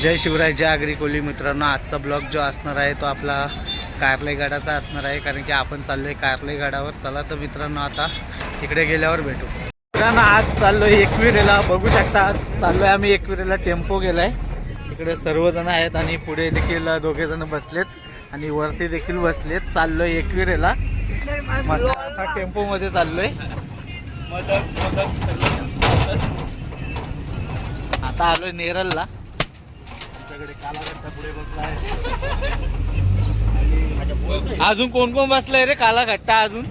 जय शिवराय जय आगरी कोली मित्रांनो आजचा ब्लॉग जो असणार आहे तो आपला कारले गडाचा असणार आहे कारण की आपण चाललोय कारले गडावर. चला तर मित्रांनो आता तिकडे गेल्यावर भेटू. मित्रांनो आज चाललोय एकविरेला. बघू शकता आज चाललोय आम्ही एकविरेला. टेम्पो गेलाय. इकडे सर्वजण आहेत आणि पुढे देखील दोघे जण बसलेत आणि वरती देखील बसलेत. चाललोय एकविरेला. मस्त असा टेम्पो मध्ये चाललोय. आता आलोय नेरलला. आमच्याकडे कालाघट्टा पुढे बसला आहे. अजून कोण कोण बसलाय रे काला घट्टा अजून?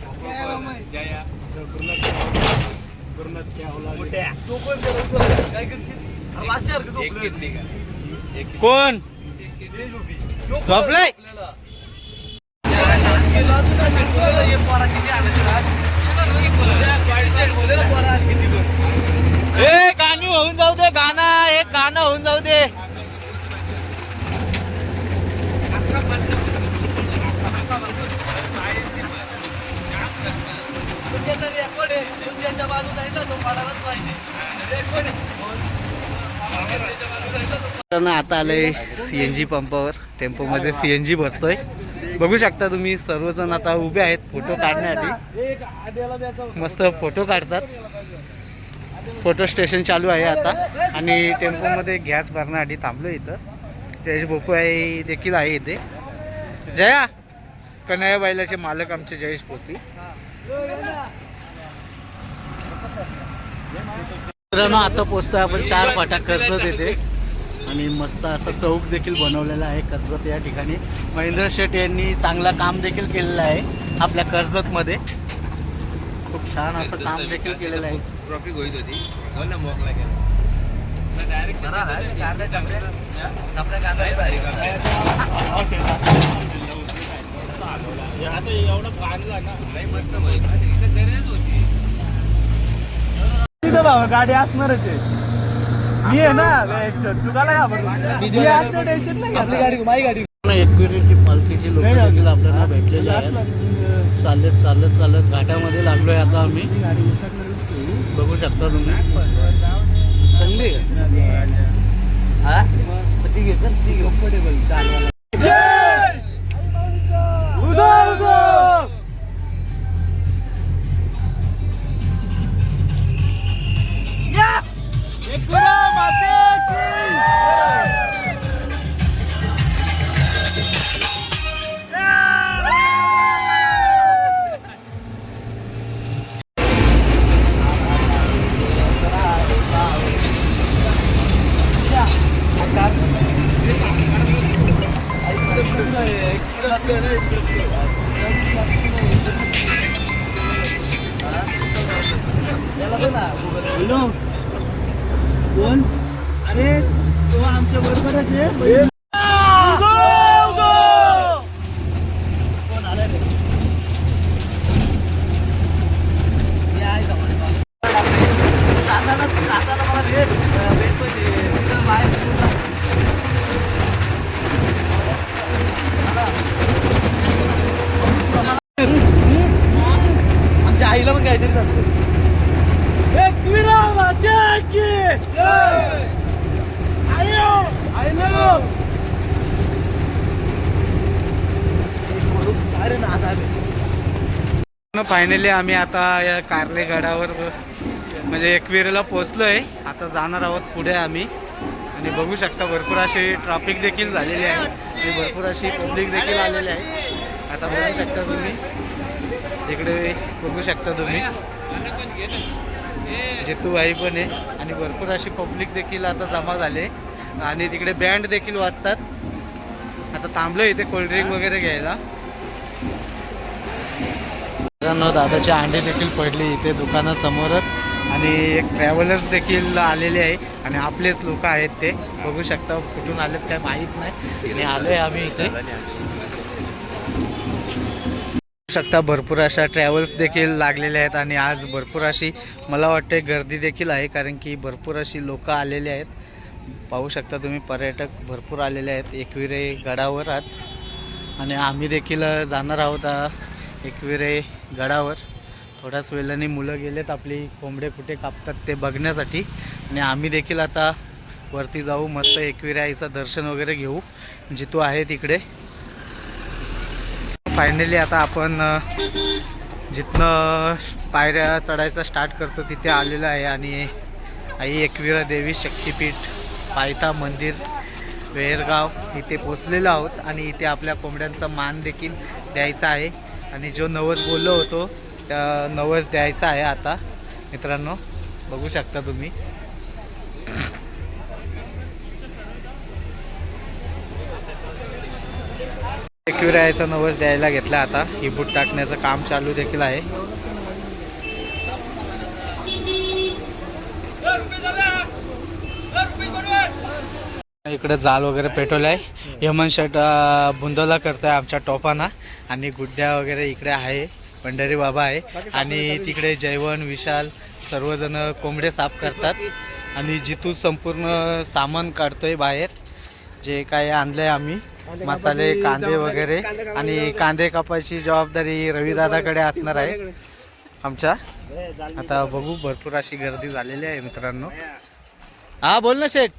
कोण? झोपलाय ए गाणी होऊन जाऊ दे गाणं एक गाणं होऊन जाऊ दे मित्रांनो, आता आलंय सीएनजी पंपावर. टेम्पोमध्ये सीएनजी भरतोय. बघू शकता तुम्ही सर्वजण आता उभे आहेत फोटो काढण्यासाठी. मस्त फोटो काढतात. फोटो स्टेशन चालू आहे आता. आणि टेम्पोमध्ये गॅस भरण्यासाठी थांबलो इथं. जयेश भोपळे आहे देखील आहे इथे. जया कन्हैया बैलाचे मालक आमचे जयेश भोपी मित्रांनो आता पोचतोय आपण चार फाटा कर्जत येथे आणि मस्त असा चौक देखील बनवलेला आहे कर्जत या ठिकाणी. महेंद्र शेठ यांनी चांगला काम देखील केलेलं आहे आपल्या कर्जतमध्ये. खूप छान असं काम देखील केलेलं आहे. ट्रॉफिक होती. मस्त गाडी असणारच आहे. मी आहे ना तुला आपली गाडी माझी गाडी एकविरीची पालखीची लोक देखील आपल्याला भेटलेले आहेत. चालत चालत चालत घाटामध्ये लागलोय आता आम्ही. बघू शकता तुम्ही. चांगली हा? ठीक आहे चल ठीक आहे हॅलो कोण? अरे तो आमच्या बरोबरच आहे कोण आलाय रे? आमच्या आईला पण काहीतरी सांगतो फायनली आम्ही आता या कारले गडावर म्हणजे एकविरेला आहे आता जाणार आहोत पुढे आम्ही. आणि बघू शकता भरपूर अशी ट्रॅफिक देखील झालेली आहे. आणि भरपूर अशी पब्लिक देखील आलेली आहे. आता बघू शकता तुम्ही. इकडे बघू शकता तुम्ही. जितूबाई पण आहे. आणि भरपूर अशी पब्लिक देखील आता जमा झाले. आणि तिकडे बँड देखील वाजतात. आता थांबलो इथे कोल्ड्रिंक वगैरे घ्यायला. मित्रांनो दादाची अंडी देखील पडली इथे दुकानासमोरच. आणि एक ट्रॅव्हलर्स देखील आलेले आहे. आणि आपलेच लोक आहेत ते. बघू शकता कुठून आलेत काय माहीत नाही. आणि आहे आम्ही इथे. बघू शकता भरपूर अशा ट्रॅव्हल्स देखील लागलेल्या आहेत. आणि आज भरपूर अशी मला वाटते गर्दी देखील आहे. कारण की भरपूर अशी लोक आलेली आहेत. पाहू शकता तुम्ही पर्यटक भरपूर आलेले आहेत. एकविरे गडावर आज. आणि आम्ही देखील जाणार आहोत एकविरे गडावर. थोड्याच वेळाने मुलं गेलेत आपली कोंबडे कुठे कापतात ते बघण्यासाठी. आणि आम्ही देखील आता वरती जाऊ मस्त एकविरे आईचं दर्शन वगैरे घेऊ. जितू आहे तिकडे. फायनली आता आपण जिथनं पायऱ्या चढायचा स्टार्ट करतो तिथे आलेलो आहे. आणि आई एकविरा देवी शक्तिपीठ पायथा मंदिर वेरगाव इथे पोचलेलो आहोत. आणि इथे आपल्या कोंबड्यांचा मान देखील द्यायचा आहे. आणि जो नवस बोललो होतो त्या नवस द्यायचा आहे आता. मित्रांनो बघू शकता तुम्ही. एकविरायाचा नवस द्यायला घेतला आता. ही बूट टाकण्याचं काम चालू देखील आहे. इकडे जाल वगैरे पेटवलं आहे यमन शर्ट बुंदोला करतोय आमच्या टोपाना. आणि गुड्ड्या वगैरे इकडे आहे. पंढरी बाबा आहे. आणि तिकडे जयवण विशाल सर्वजण कोंबडे साफ करतात. आणि जिथून संपूर्ण सामान काढतोय बाहेर जे काय आणलंय आम्ही. मसाले कांदे वगैरे. आणि कांदे कापायची जबाबदारी रविदादाकडे असणार आहे. आमच्या. आता बघू भरपूर अशी गर्दी झालेली आहे मित्रांनो. हा बोल ना शेठ.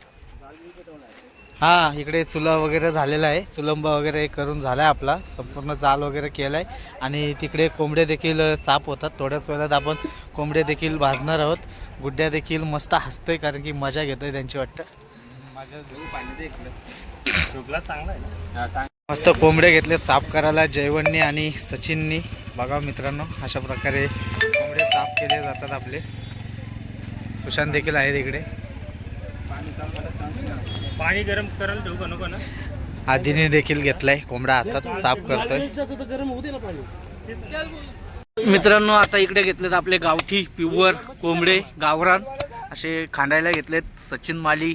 हा इकडे सुलभ वगैरे झालेला आहे. चुलंबा वगैरे करून झालाय आपला. संपूर्ण जाल वगैरे केलाय. आणि तिकडे कोंबडे देखील साफ होतात. थोड्याच वेळात आपण कोंबडे देखील भाजणार आहोत. गुड्ड्या देखील मस्त हसतोय कारण की मजा घेतोय त्यांची वाटतं. माझ्या चांगला आहे मस्त कोंबडे घेतले साफ करायला जयवणनी आणि सचिननी. बघा मित्रांनो अशा प्रकारे कोंबडे साफ केले जातात आपले. सुशांत देखील आहेत इकडे. पाणी गरम करायला ठेवू का नको ना? आधीने देखील घेतलाय कोंबडा हातात साफ करतोय. मित्रांनो आता इकडे घेतलेत आपले गावठी प्युअर कोंबडे गावरान. असे खांडायला घेतलेत सचिन माली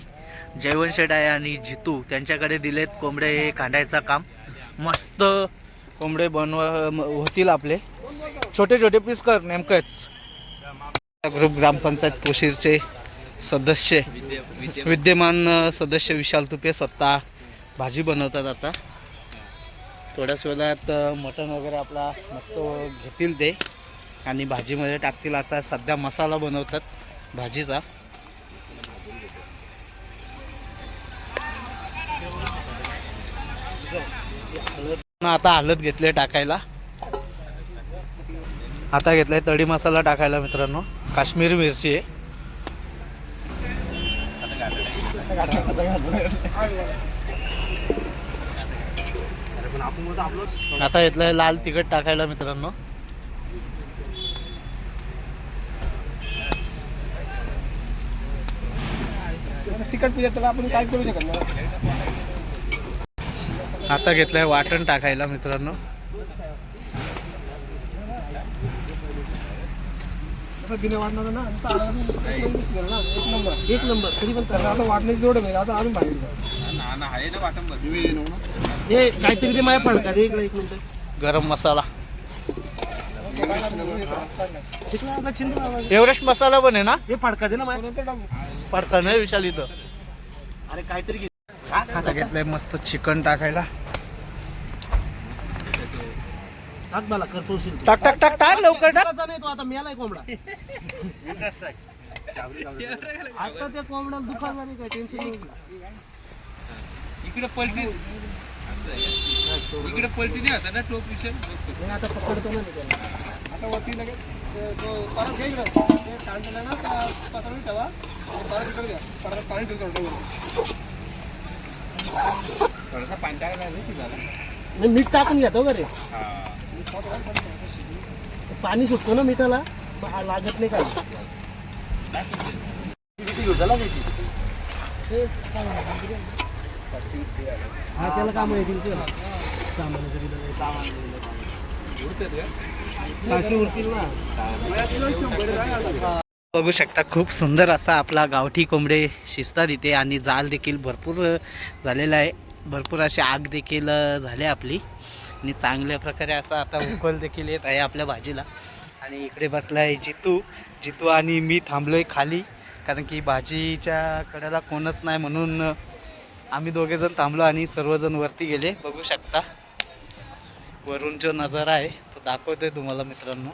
जयवंत शेडाय आहे आणि जितू. त्यांच्याकडे दिलेत कोंबडे हे खांडायचं काम. मस्त कोंबडे बनव होतील आपले. छोटे छोटे पीस कर नेमकंच. ग्रुप ग्रामपंचायत कोशीरचे सदस्य विद्यमान सदस्य विशाल तुपे स्वतः भाजी बनवतात आता. थोड्याच वेळात मटण वगैरे आपला मस्त घेतील ते. आणि भाजीमध्ये टाकतील आता सध्या मसाला बनवतात भाजीचा. आता हलत घेतले टाकायला. आता घेतलाय तडी मसाला टाकायला मित्रांनो. काश्मीरी मिरची आहे. आता घेतलंय लाल तिखट टाकायला मित्रांनो. तिकट पिझ्झा त्याला आपण काय करू शकत आता घेतलंय वाटण टाकायला मित्रांनो. असं बिना ना एक नंबर एक नंबर. तरी पण आता वाटण्याची जोड आहे आता अजून बाहेर हे काहीतरी ते माझ्या फडका दे इकडे एक मिनिट. गरम मसाला. शिकला आपला एव्हरेस्ट मसाला पण आहे ना? हे फडका दे ना माझ्या? पडका नाही विशाल इथं. अरे काहीतरी घे. आता घेतलंय मस्त चिकन टाकायला. टाक मला करतो टाक टाक टाक टाक लवकर टाक. नाही तो आता मेलाय कोंबडा. आता त्या कोंबड्याला दुखान नाही काय टेन्शन नाही इकडे पलटी. इकडे पलटी नाही होता ना टोप विषय? हे आता पकडतो ना मी त्याला आता वरती लगेच ते- तो परत घे इकडं. ते ना पसरवून ठेवा. आणि परत इकडे द्या परत पाणी ठेवतो थोडासा पाणी टाकायला. नाही मीठ टाकून घेतो का रे हा. पाणी सुटतो ना मिठाला? लागत नाही काय हा त्याला काम येतील सामान जरी उरतील ना. बघू शकता खूप सुंदर असा आपला गावठी कोंबडे शिजतात इथे आणि जाल देखील भरपूर झालेला आहे. भरपूर अशी आग देखील झाली आपली. आणि चांगल्या प्रकारे असा आता उकल देखील येत आहे आपल्या भाजीला. आणि इकडे बसला आहे जितू. जितू आणि मी थांबलो आहे खाली कारण की भाजीच्या कड्याला कोणच नाही म्हणून आम्ही दोघेजण थांबलो आणि सर्वजण वरती गेले. बघू शकता. वरून जो नजारा आहे तो दाखवतोय तुम्हाला मित्रांनो.